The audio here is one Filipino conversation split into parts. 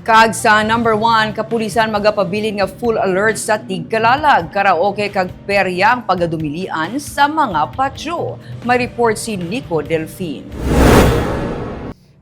Kag sa number one, kapulisan magapabilin nga full alert sa Tigkalalag, karaoke kag perya ang pagadumilian sa mga patyo. May report si Nico Delfin.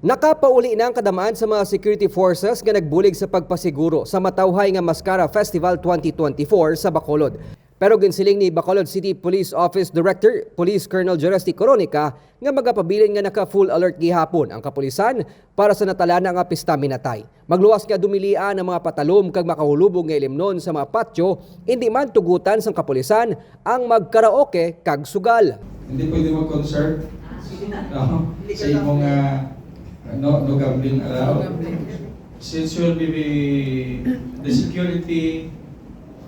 Nakapauli na ang kadamaan sa mga security forces nga nagbulig sa pagpasiguro sa matawhay nga Mascara Festival 2024 sa Bacolod. Pero ginsiling ni Bacolod City Police Office Director Police Colonel Jeresti Coronica nga magapabilin nga naka full alert gihapon ang kapulisan para sa natalana nga pista minatay. Magluwas nga dumilian ang mga patalom kag makahulubog nga ilimnon sa mga patyo, hindi man tugutan sang kapulisan ang magkaraoke kag sugal. Hindi pwede mag-concert. No? Sa imong uh, no, no gambling allowed. Since you will be the security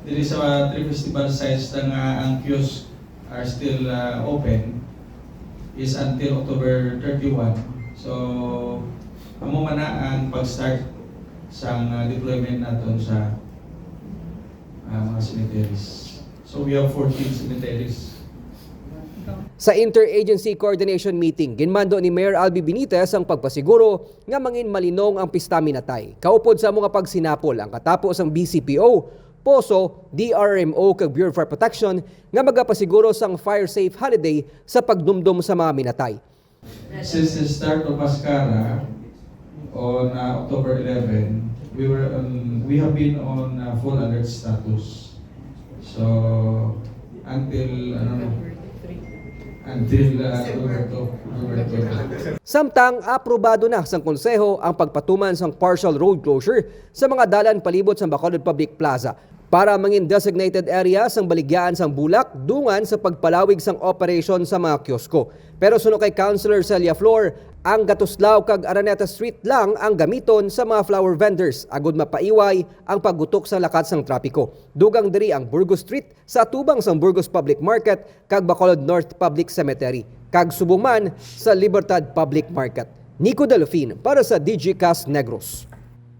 diri sa three festival sites na nga ang kiosk are still uh, open is until October 31. So, amo man na ang pag-start sa uh, deployment naton sa uh, mga cemeteries. So, we have 14 cemeteries Sa interagency coordination meeting, ginmando ni Mayor Albi Benitez ang pagpasiguro nga mangin malinong ang pista minatay. Kaupod sa mga pagsinapol ang katapos ang BCPO, POSO, DRMO kag Bureau Fire Protection nga magapasiguro sang fire safe holiday sa pagdumdum sa mga minatay. Since the start of Mascara on uh, October 11, we were on, we have been on uh, full alert status. So until ano no, uh, October 2, October 2. Samtang aprobado na sang konseho ang pagpatuman sang partial road closure sa mga dalan palibot sa Bacolod Public Plaza para mangin designated area sang baligyan sang bulak dungan sa pagpalawig sang operation sa mga kiosko. Pero suno kay Councilor Celia Flor, ang Gatuslaw kag Araneta Street lang ang gamiton sa mga flower vendors agud mapaiway ang paggutok sa lakat sang trapiko. Dugang diri ang Burgos Street sa tubang sang Burgos Public Market kag Bacolod North Public Cemetery kag subong man sa Libertad Public Market. Nico Delfin para sa DG Cast Negros.